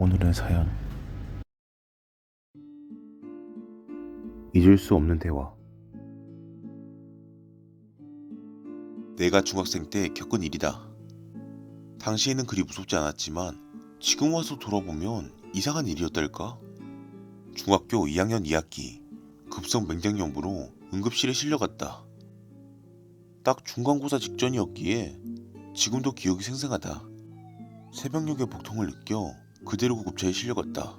오늘의 사연 잊을 수 없는 대화 내가 중학생 때 겪은 일이다. 당시에는 그리 무섭지 않았지만 지금 와서 돌아보면 이상한 일이었달까? 중학교 2학년 2학기 급성 맹장염으로 응급실에 실려갔다. 딱 중간고사 직전이었기에 지금도 기억이 생생하다. 새벽녘에 복통을 느껴 그대로 구급차에 실려갔다.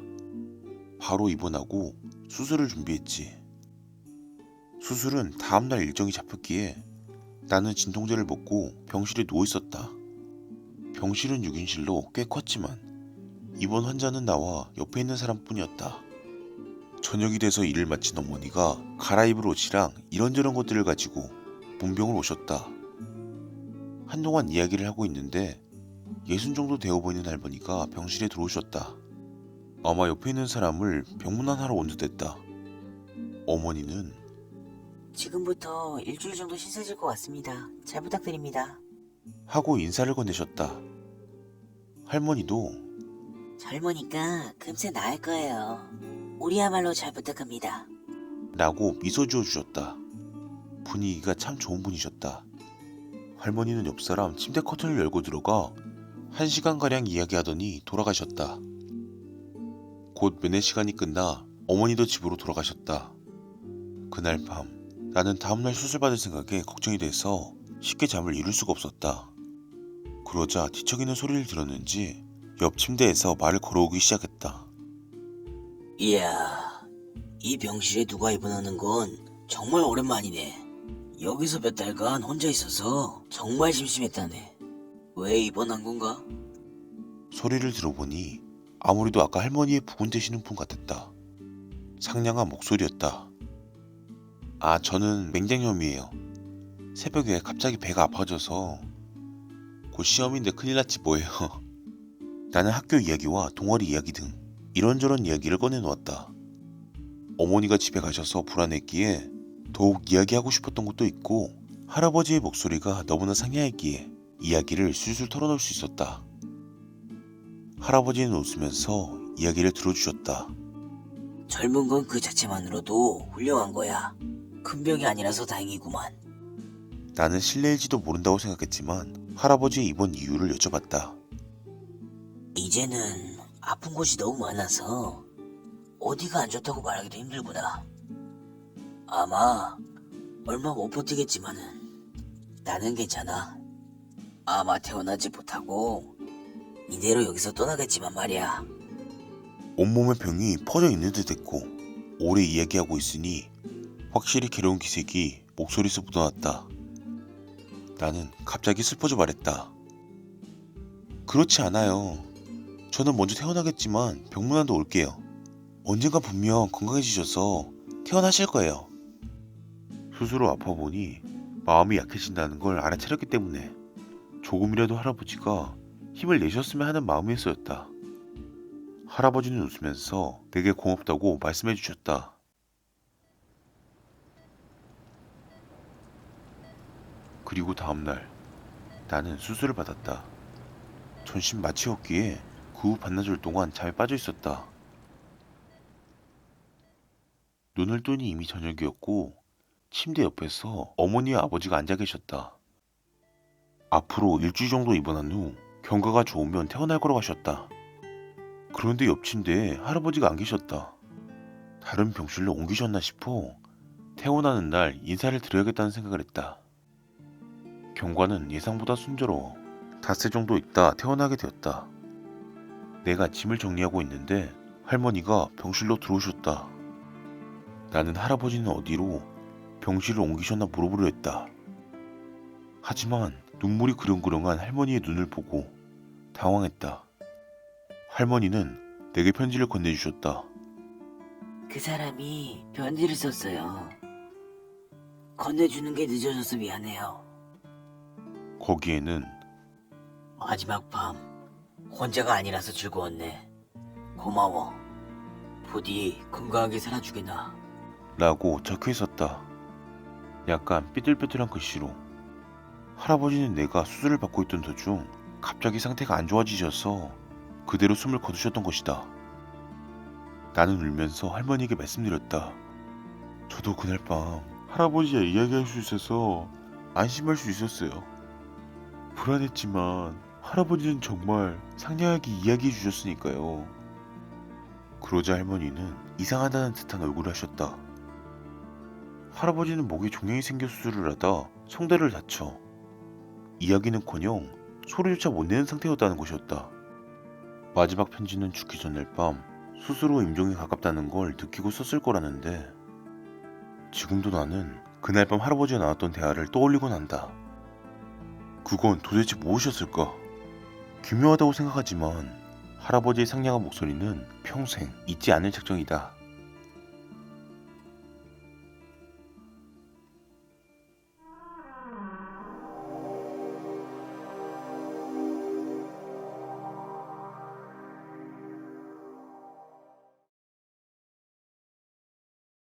바로 입원하고 수술을 준비했지. 수술은 다음날 일정이 잡혔기에 나는 진통제를 먹고 병실에 누워 있었다. 병실은 6인실로 꽤 컸지만 입원 환자는 나와 옆에 있는 사람뿐이었다. 저녁이 돼서 일을 마친 어머니가 갈아입을 옷이랑 이런저런 것들을 가지고 문병을 오셨다. 한동안 이야기를 하고 있는데 예순 정도 되어 보이는 할머니가 병실에 들어오셨다. 아마 옆에 있는 사람을 병문안하러 온 듯했다. 어머니는 지금부터 일주일 정도 신세질 것 같습니다. 잘 부탁드립니다. 하고 인사를 건네셨다. 할머니도 젊으니까 금세 나을 거예요. 우리야말로 잘 부탁합니다. 라고 미소 지어 주셨다. 분위기가 참 좋은 분이셨다. 할머니는 옆 사람 침대 커튼을 열고 들어가 한 시간가량 이야기하더니 돌아가셨다. 곧 면회 시간이 끝나 어머니도 집으로 돌아가셨다. 그날 밤 나는 다음날 수술받을 생각에 걱정이 돼서 쉽게 잠을 이룰 수가 없었다. 그러자 뒤척이는 소리를 들었는지 옆 침대에서 말을 걸어오기 시작했다. 이야, 이 병실에 누가 입원하는 건 정말 오랜만이네. 여기서 몇 달간 혼자 있어서 정말 심심했다네. 왜 입원한 건가? 소리를 들어보니 아무래도 아까 할머니의 부군 되시는 분 같았다. 상냥한 목소리였다. 아, 저는 맹장염이에요. 새벽에 갑자기 배가 아파져서 곧 시험인데 큰일 났지 뭐예요. 나는 학교 이야기와 동아리 이야기 등 이런저런 이야기를 꺼내놓았다. 어머니가 집에 가셔서 불안했기에 더욱 이야기하고 싶었던 것도 있고 할아버지의 목소리가 너무나 상냥했기에 이야기를 술술 털어놓을 수 있었다. 할아버지는 웃으면서 이야기를 들어주셨다. 젊은 건 그 자체만으로도 훌륭한 거야. 큰 병이 아니라서 다행이구만. 나는 실례일지도 모른다고 생각했지만 할아버지의 입원 이유를 여쭤봤다. 이제는 아픈 곳이 너무 많아서 어디가 안 좋다고 말하기도 힘들구나. 아마 얼마 못 버티겠지만은 나는 괜찮아. 아마 태어나지 못하고 이대로 여기서 떠나겠지만 말이야. 온몸에 병이 퍼져 있는 듯했고 오래 이야기하고 있으니 확실히 괴로운 기색이 목소리에서 묻어났다. 나는 갑자기 슬퍼져 말했다. 그렇지 않아요. 저는 먼저 태어나겠지만 병문안도 올게요. 언젠가 분명 건강해지셔서 태어나실 거예요. 스스로 아파 보니 마음이 약해진다는 걸 알아차렸기 때문에 조금이라도 할아버지가 힘을 내셨으면 하는 마음이 쓰였다. 할아버지는 웃으면서 내게 고맙다고 말씀해 주셨다. 그리고 다음날 나는 수술을 받았다. 전신 마취였기에 그 후 반나절 동안 잠에 빠져 있었다. 눈을 뜨니 이미 저녁이었고 침대 옆에서 어머니와 아버지가 앉아 계셨다. 앞으로 일주일 정도 입원한 후 경과가 좋으면 태어날 거라고 하셨다. 그런데 옆 침대에 할아버지가 안 계셨다. 다른 병실로 옮기셨나 싶어 태어나는 날 인사를 드려야겠다는 생각을 했다. 경과는 예상보다 순조로워 닷새 정도 있다 태어나게 되었다. 내가 짐을 정리하고 있는데 할머니가 병실로 들어오셨다. 나는 할아버지는 어디로 병실을 옮기셨나 물어보려 했다. 하지만 눈물이 그렁그렁한 할머니의 눈을 보고 당황했다. 할머니는 내게 편지를 건네주셨다. 그 사람이 편지를 썼어요. 건네주는 게 늦어져서 미안해요. 거기에는 마지막 밤 혼자가 아니라서 즐거웠네. 고마워. 부디 건강하게 살아주게나. 라고 적혀 있었다. 약간 삐뚤빼뚤한 글씨로 할아버지는 내가 수술을 받고 있던 도중 갑자기 상태가 안 좋아지셔서 그대로 숨을 거두셨던 것이다. 나는 울면서 할머니에게 말씀드렸다. 저도 그날 밤 할아버지와 이야기할 수 있어서 안심할 수 있었어요. 불안했지만 할아버지는 정말 상냥하게 이야기해 주셨으니까요. 그러자 할머니는 이상하다는 듯한 얼굴을 하셨다. 할아버지는 목에 종양이 생겨 수술을 하다 성대를 다쳐 이야기는커녕 소리조차 못 내는 상태였다는 것이었다. 마지막 편지는 죽기 전날 밤 스스로 임종에 가깝다는 걸 느끼고 썼을 거라는데 지금도 나는 그날 밤 할아버지가 나왔던 대화를 떠올리곤 한다. 그건 도대체 무엇이었을까? 기묘하다고 생각하지만 할아버지의 상냥한 목소리는 평생 잊지 않을 작정이다.